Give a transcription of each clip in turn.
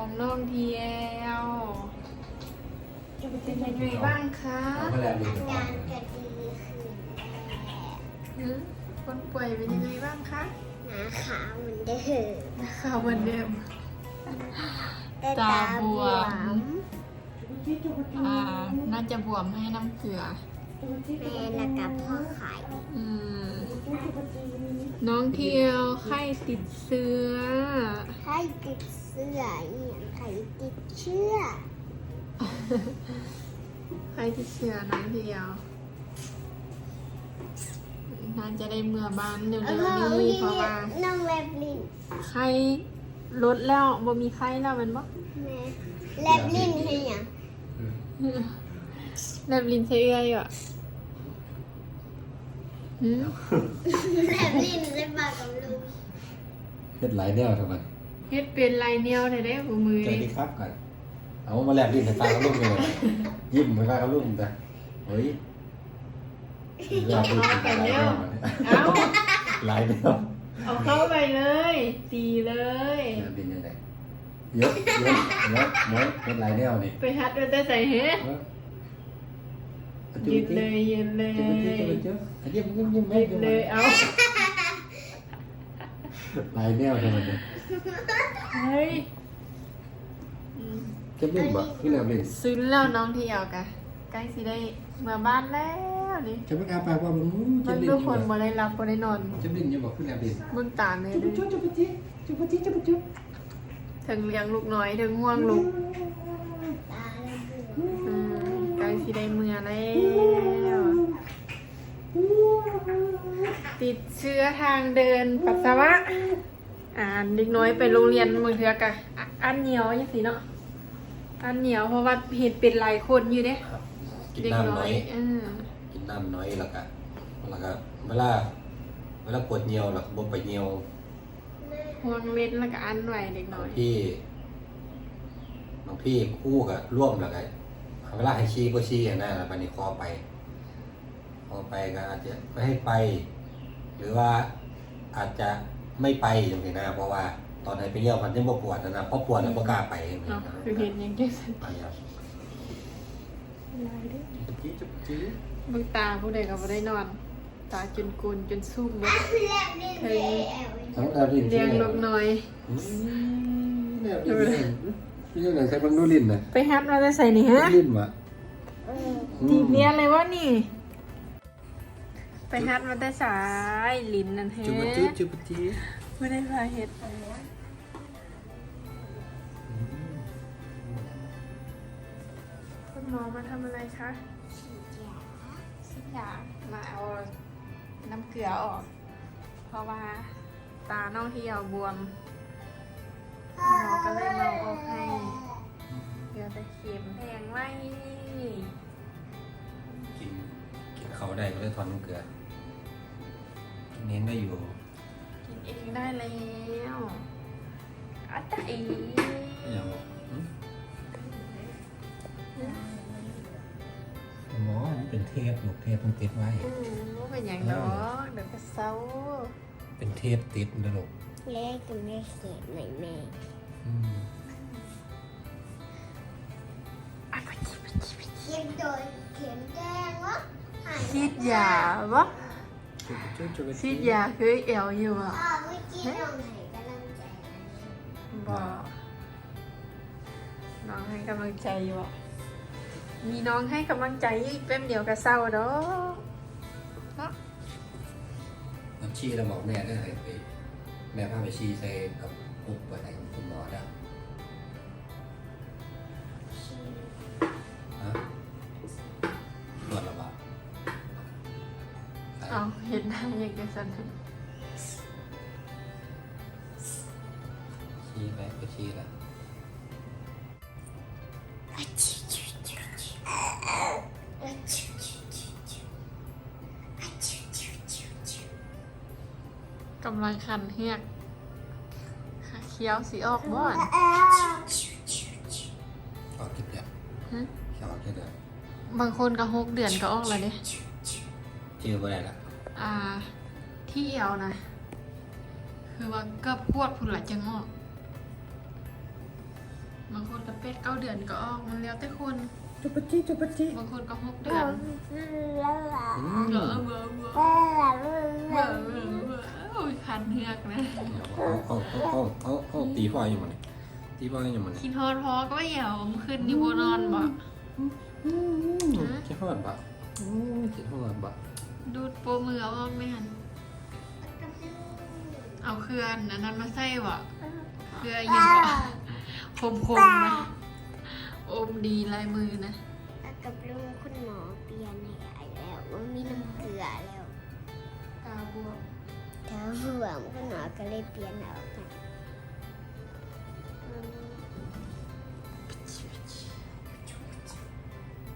ของน้องเทียวเป็นยังไงบ้างคะเอาไปแล้วดีกว่างานก็ดีขึ้นแล้วหือคนป่วยเป็นยังไงบ้างคะหนาขาวเหมือนเดิมข่าวเหมือนเดิม แต่ตาตาบบววมมอ่า น่าจะบวมให้น้ำเกลือ แม่แล้วก็พ่อขายอืมน้องเทียวไข้ติดเชื้อให้ติดเสื้ออหย่างไข่ติดเชื้อไข้ติดเชื้อน้องเทียวน่าจะได้เมื่อบ้านเร็วเออๆนี้เพราะว่าน้องแลบลิ้นไข้ลดแล้วบ่มีไข้แล้วแมันบ่แม่แลบลิ้นเป็นหยัง แลบลิ้นใส่เอื้อยอยู่อะหืมแลบลิ้นใส่ปากกับลูกเฮ็ดหลายแนวทำไมเฮ็ดเป็นลายแนวได้ได้บ่มือใจนี่ดีครับกันเอามาแลบลิ้นใส่ตาเขาลุ่มเลยยิ้มใส่ตาเขาลุ่มแต่เฮ้ยอยากพูดถึงหลายแนวอะเนี่ยเอ้าหลายแนวเอาเข้าไปเลย ตีเลยแลบลิ้นยังไงเยอะเยอะเยอะเยอะเฮ็ดหลายแนวนี่ไปฮัดมันจะใส่เฮ็ด เออเอาจุ๊ยืบดจิ๊บเลยยืดเลยจุ๊บจิ๊บจุ๊บจิ๊บเอายิ้มยิ้มยิ้มยืไม่ดยิ้มเลยเอาหลายแนวทำไมเนี่ยเฮ้ยอืมจะลิ้นบ่คือแลบลิ้นซึ้นแล้วน้องที่เอากะใกล้สิได้เมื่อบ้านแล้วนี่จะไม่กล้าปากว่ามันจะมันลิ้นทุกอยู่คนบ่บ่ได้รับบ่ได้นอนจะลิ้นอยู่บ่คือแลบลิ้นมึงตาเลยจุ๊บเด้จุ๊อบจุ๊บจิ๊บจุ๊บจิ๊บจุ๊บจิ๊บจุ๊บถึงเลี้ยงลูกน้อยถึงห่วงลูกตาแลบลิ้นอืมใกล้สิได้เมื่อแล้ว ติดเชื้อทางเดินปัสสาวะ อ่าเด็กน้อยไปโรงเรียนมือเทือกะอะอันเหนียวยังสิเนาะอันเหนียวเพราะว่าเห็นเป็นหลายคนอยู่เด้ครับกินเด็กน้ำน้น้ออยยอืมกินน้ำน้อยแล้วก็แล้วก็เวลาเวลาปวดเหี่ยวแล้วก็บ่ไปเหี่ยวห่วงเล็ดแล้วก็อันไว้เด็กน้อยพี่บางพี่คู่กับร่วมแล้วก็เวลาให้ชี้ก็ชี้อย่างนั้นแล้วบัดนี้คอไปคอไปก็อาจจะไม่ให้ไป หรือว่าอาจจะไม่ไปอย่างนี้นะเพราะว่าตอนไหนไปเยี่ยวมันยังบ่ปวดนะนะเพราะปวดแล้วบ่กล้าไปอย่างนี้เนาะนะคือเห็นอย่างเงี้ยสันไปครับลายเด้อจุ๊บจิ๊บจุ๊บจิ๊บมึงตาผู้ใดก็บ่ได้นอน ตาจนกุนจนซุ่มเบิดแลบลิ้นเลยแอลทั้งแอบลิ้นเลี้ยงลูกน้อย อืมแอบลิ้นนี่ยังไงใส่บังดูลิ้นนะไปฮัดมาจะใส่นี่ฮะ ลิ้นวะเออจีบเรียนเลยวะนี่ ไปฮัดมาแต่สายลิ้นนั่นเฮ้จุบจิ๊บจุบจิ๊บไม่ได้พาเฮ็ดคุณหมอมาทำอะไรคะสิยามาเอาน้ำเกลือออก เพราะว่าตาน้องที่เอาบวมหมอก็เลยมาเอาอกให้เดี๋ยวจะเข็มแทงไว้กินกินเขาได้ก็ได้ทอนน้ำเกลือ เน้นได้อยู่ กินเองได้แล้วอาจารย์อย่างบอกหมอมันเป็นเทปหนูเทปต้องติดไว้ อืมว่าเป็นอย่างดอกเดี๋ยวก็เศร้าเป็นเทปติดนะลูกเล็กกับแม่เขียนหน่อยแม่อืมอะไปกินไปกินไปกินเขียนโดยเขียนแดงวะหายฉีดยาวะ จุ๊บจุ๊บจุ๊บฉีดยาคือเอวอยู่อะอ้าวเมื่อกี้น้องไหนกำลังใจบอกน้องให้กำลังใจอยู่อะมีน้องให้กำลังใจอีกแป๊บเดียวก็เศร้าดอกเนาะน้ำชี้เราบอกแม่ได้เลยไปแม่พาไปชี้ใส่กับปุกไปไหนคุณหมอ อาเห็นได้ยังไงสันชี้ไปก็ชี้แล้วกำลังคันเฮียกขาเคี้ยวสีออกบ้อนออกคิดเดียวฮะออกคิดเดียวบางคนก็หกเดือนก็ออกแล้วเนี่ยชื่อว่า อะไรล่ะอ่า ที่เอวนะ คือว่าเกือบพวดพุ่นละจะงอกบางคนก็เป็ดเก้าเดือนก็ออกมันแล้วแต่คนจุปจิจุปจิบางคนก็หกเดือนอืมเบอเบอเบอเบอเบอเบอโอ้ยคันเหือกนะเอาเอาเอาเอาเอาตีพ่ออยู่มันตีพ่ออยู่มันคิดฮอดพอก็ไม่เหยาเมื่อคืนนี่บัวนอนบ่คิดฮอดปะคิดฮอดปะ ดูดโปมือเอาออกไหมหันเอาเครือนอันนั้นมาใส่บ่เครือยังบ่คมคมๆนะอมดีลายมือนะกับลุงคุณหมอเปลี่ยนให้แล้วว่ามีน้ำเกลือแล้วตาบวมเธอห่วงคุณหมอก็เลยเปลี่ยนออกให้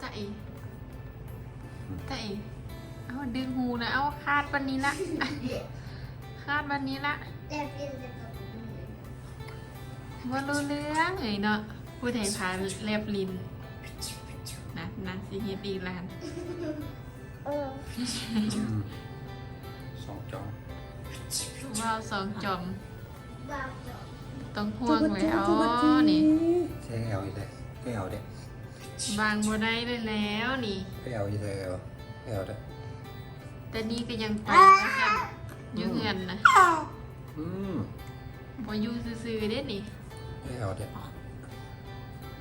จะเอจะเอเอา ดึงหูนะเอาคาดวันนี้ละ คาดวันนี้ละแต่เปลี่ยนแต่กับมือว่ารู้เรื่องเอ้ยเนาะผู้ไทยพาเล็บลินนะนั่นสิเฮ็ดอีกแล้วเออสองจองว่าวสองจอมบ้าจบต้องห่วงแล้วนี่ใช่เอลอยู่เลยก็เอลเด็กบางบ่ได้เลยแล้วนี่ก็เอลอยู่เลยเอลเอลเด็ก แต่นี่ก็ยังไปแล้วกันอยู่เงินนะอืมบ่อยู่ซื่อๆเด้นี่ก็เอลเด็ก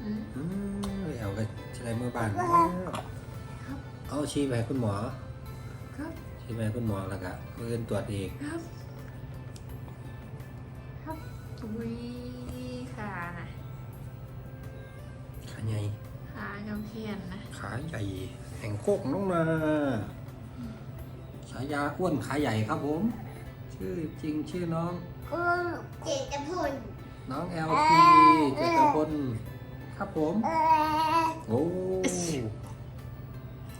อืมอืมก็เอลก็ใช้มือบ้านเอาชี้ไปให้คุณหมอครับชี้ไปให้คุณหมอแล้วก็มือตรวจอีกครับ ครับอุ้ยขานะขาใหญ่ขาเกาเขียนนะขาใหญ่แห่งโคกน้องนาฉายาอ้วนขาใหญ่ครับผม ชื่อจริงชื่อน้องกูเจตพลน้องเอลพีเจตพลครับผมเออโอ้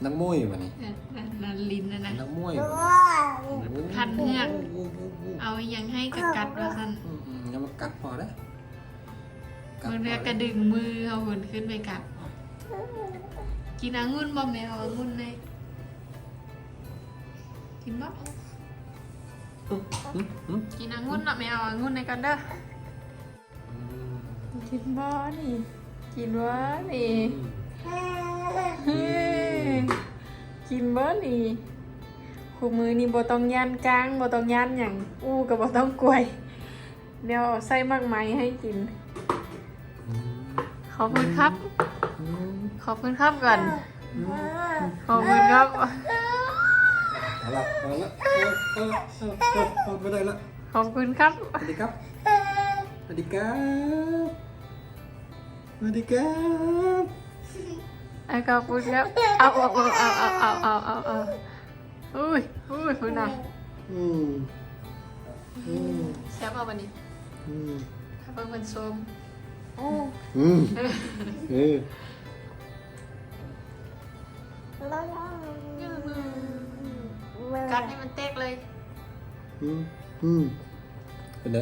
นังมุ้ยมานี่นั่นนั่นนั่นลิ้นนะนะนังมุ้ยว้าวคันเหือกโโโโอ้เอายังให้กระกัดว่าซั่นอืมอืมอย่ามากัดพอนะกัดมันพเรียกกระดึงมือเอาหุ่นขึ้นไปกัด กินองุ่นบ่แมวองุ่นเลย กินบ่อืมอืมอืมกินองุ่นเนาะแมวองุ่นในกันเด้ออืมกินบ่นี่ กินบ่นี่อืมเฮ้ยกินบ่นี่คู่มือนี่บ่ต้องย่านกลางบ่ต้องย่านหยังอู้ก็บ่ต้องกล้วยเดี๋ยวเอาใส่มากมายให้กินอืมขอบคุณครับอืมขอบคุณครับก่อนอืมขอบคุณครับ เอาละเอาละเออเออเออเออเอาไม่ได้ละขอบคุณครับ สวัสดีครับ สวัสดีครับ สวัสดีครับไอ้ขอบคุณครับเอาเอาเอาเอาเอาเอาเอาเอาเอาอุ้ยอุ้ยคุณน่ะอืมอืมแซ่บเอาวันนี้อืมถ้าเพิ่งเป็นส้มเอออืมเออแล้ว เรากัดให้มันเต๊กเลยอืมอืมเป็นไง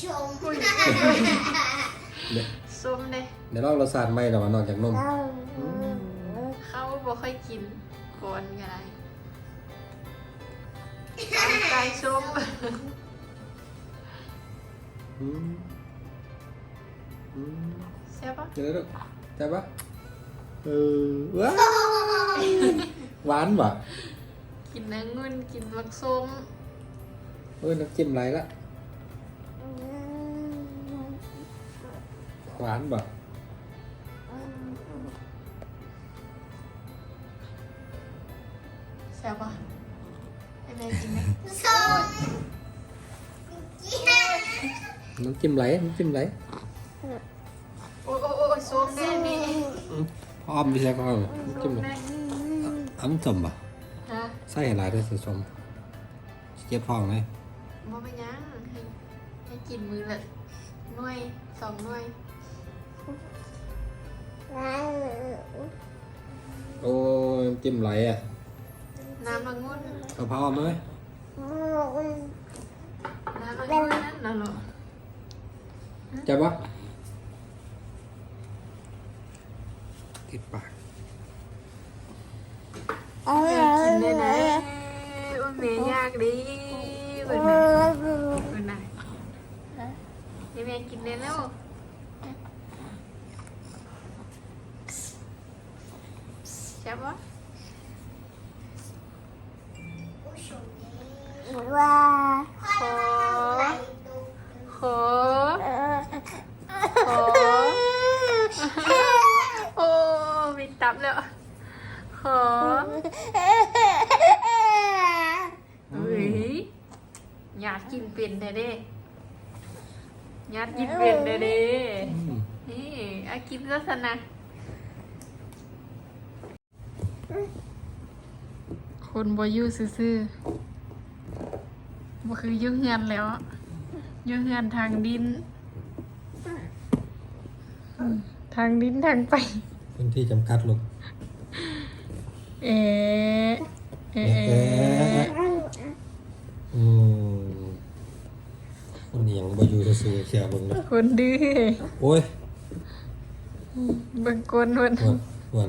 ชมเดี๋ยวส้มเด้เดี๋ยวเราเราสาดไม่หรอกนอกจากนมเราเขาบ่ค่อยกินกวนก็ได้ไก่ส้มอืมอืมแซ่บปะเจอแล้วใช่ปะเออว้าว หวานปะกินน้ำเงินกินมักส้มเออน้ำจิ้มไรละหวานปะแซ่บปะให้แม่กินไหมส้มน้ำจิ้มไรน้ำจิ้มไรโอ้ยโอ้ยโอ้ยส้มแน่นี่พร้อมพี่แจ๊คพร้อมน้ำส้จิ้มมไรแน่อ้ำสมปะฮะใส่อะไรด้วยสิสมเจ็บท้องเลยบ่เป็นหยังให้ให้กินมือละหน่วยสองหน่วยโอ้ยน้ำจิ้มไรอะน้ำองุ่นเอาพร้อมไหมน้ำองุ่นนั่นน่ะเหรอจับปะติดปากเอแม่ กินได้นะอุ้มเมย์ยากดิเปิดมาเปิดมาเดี๋ยวเมย์กินได้แล้วเช่ปะ อยากกินเป็นแท้เด้อืมนี่อากินก็สนะคนบอยู่ซื่อๆบ่คืออยุ่งเฮือนแล้วอยุ่งเฮือนทางดินอืมทางดินทางไปพื้นที่จำกัดลูกเอ๊ะเอ๊ะเอ๊ะเอ๊ะอืม คนนี้ยังบ่อยู่ซื่อๆเสียเบิ่งนะคนดื้อโอ้ยเบิ่งคนคนอ้วนอ้วน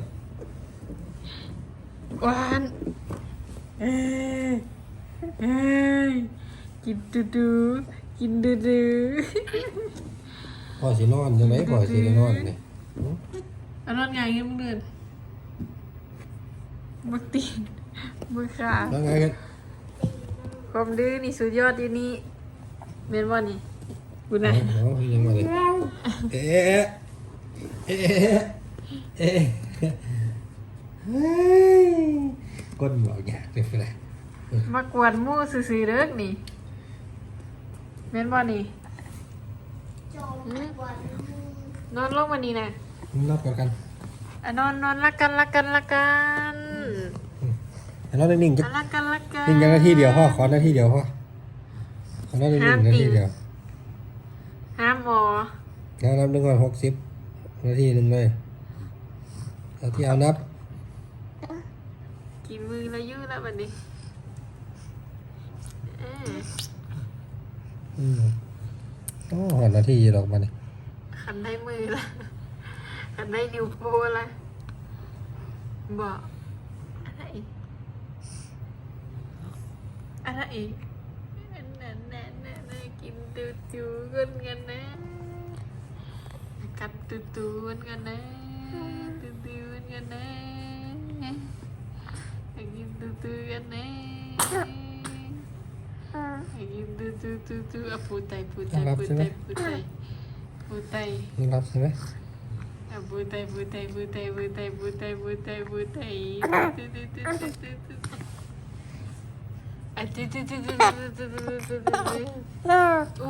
หวานเอ้ยเอ้ยกินดูดูกินดูดูพ่อสินอนจังไดพ่อสิได้นอนนี่หือเอานอนไงเงี้ยมึงเดินบักตีนมือขาแล้วไงกันความดื้อนี่สุดยอดอยู่นี่ เมนว่านี่กูนะเอาเอายังมาเลยเอ๊ะเอ๊ะเอ๊ะเฮ้ยก้นบอกอยากเลยไปเลยมากวนมู่ซื่อๆเด้อนี่เมนว่านี่นอนลงมานี่นะรับกันกันนอนนอนละกันละกันละกันนอนนิ่งๆจะอะละกันละกันนิ่งยังนาทีเดียวพ่อขอนาทีเดียวพ่อ ขอนอนนิ่งๆนาทีเดียวห้ามหมอแล้วนับหนึ่งก่อนหกสิบนาทีหนึ่งเลยเอาที่เอานับกินมือแล้วยืดแล้ววันนี้เอ้ยอืมโอ้หอนาทีดอกมาเนี่ยขันได้มือละขันได้นิ้วโป้ละบอกอะไรอีกอะไร kan na Nakatutuan ka na Tutuan putai putai putai putai putai putai putai Ah, putay, putay, putay, putay Putay Nilap sila? Ah, putay, putay, putay, putay, putay, putay, putay Ah, tu tu tu tu tu tu tu tu tu tu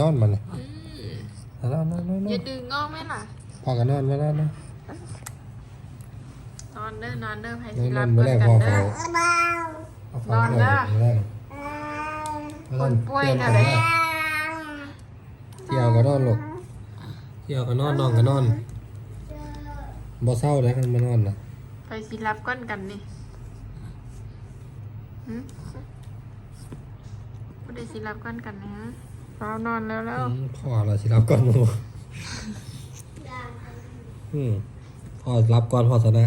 นอนมาเนี่ยๆอืมนอนนอนนอนนออย่านดึงงอกไหมล่ะพอกันนอนมานอนนะนอนเด้อนอนเด้อไผนอสินนรัอบนไม่เบิ่ได้งพกัอนเด้เขาอเบาเอาฟังนอนนะไม่ได้คนป่วยน่ะเด้เที่ยวก็นอนลูกเที่ยวก็นอนนอนก็นอนบ่เศร้าเลยคันมานอนนะไผสิรับก้อนกันนี่หึบ่ได้สิรับก้อนกันนะ เรานอนแล้วแล้ว อืมพ่อเราสิรับก่อนหมูอืมพ่อรับก่อนพ่อชนะ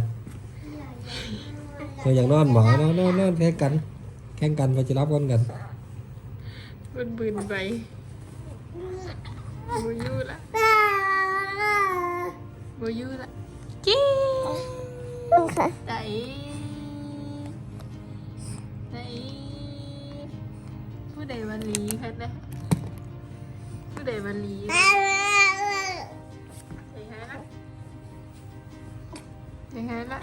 เราอยากนอนหมอนอนนอนนอนแข่งกัน แข่งกันไปจะรับก่อนกัน บืนบืนไปบูยูละบูยูละกี้ไดไดผู้ใดวันลีค่ะนะ birthday วันนี้ยังไงล่ะยังไงล่ะ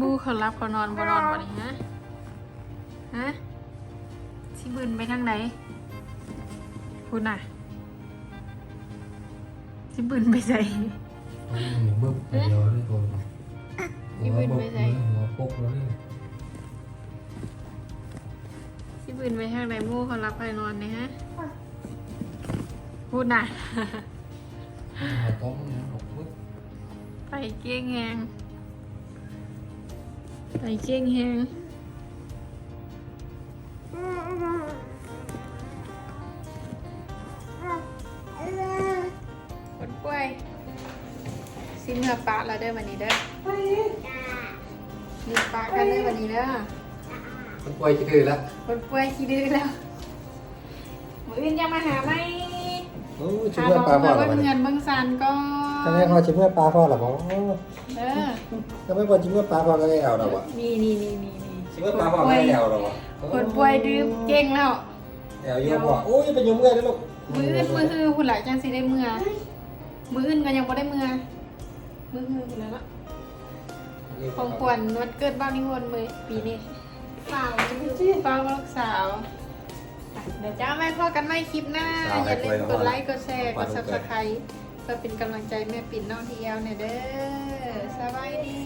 บูเขารับเขานอนบ่นอนวันนี้ฮะ บืนไปทางไหนคุณน่ะสิบืนไปใส่เบิ้มไปเดียวเลยตัวพี่วินไปไหนหัวปกเลยสิบืนไปทางไหนหมู่เขารับไปนอนเนี่ยฮะพูดน่ะหัวต้มเนี่ยหัวปึ๊บไปเก้งแหงไปเก้งแหง อปะแล้วด้วันนี้เด้อมีปะกันเด้วันนี้เด้อมันป่วยจะดื้อแล้วคนป่วยขี้ดื้อแล้วมืออื่นจะมาหาไหมโอ้ชิหาเมื่อปลาพ่อหรอเงินเบิ่งซันก็ทำไมพอชิเมื่อปลาพ่อหรอวะเด้อทำไมพอชิเมื่อปลาพ่อก็ได้เอาหรอวะนี่นี่นี่นี่ชิเมื่อปลาพ่อก็ได้เอาหรอวะคนป่วยดื้อเก่งแล้วเอาอยู่บ่โอ้ยเป็นยมเมื่อยแล้วลูกมืออื่นมือฮือพุ่นหลายจังสิได้เมื่อมืออื่นก็ยังบ่ได้เมื่อ มือฮือพุ่นแล้วเนาะของขวัญวันเกิดบ้านนิวนมือปีนี้เปล่าฟ้าลูกสาวเดี๋ยวจ้าแม่พ่อกันไม่คลิปหน้า อย่าลืมกดไลค์กดแชร์กด subscribe เพื่อเป็นกำลังใจแม่ปิ่นน้องทีเอลเนี่ยเด้อสบายดี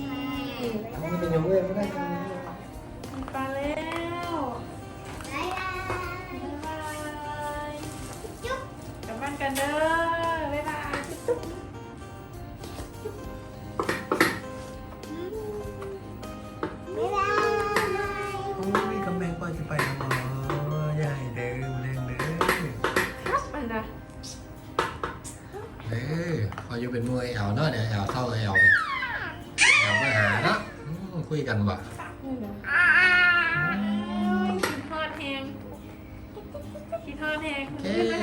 ไม่เป็นยมเมื่อยไม่ได้ไปแล้วบ๊ายบายบ๊ายบายจุ๊บกลับบ้านกันเด้อบ๊ายบายจุ๊บ อยู่เป็นมวยเอแเนาะเนี่ยเอแเศร้าเอแเนี่ยแอลไปหาเนาะคุยกันว่ะนี่อคิดทอดแหงคิดทอดแหงเอ๊ะ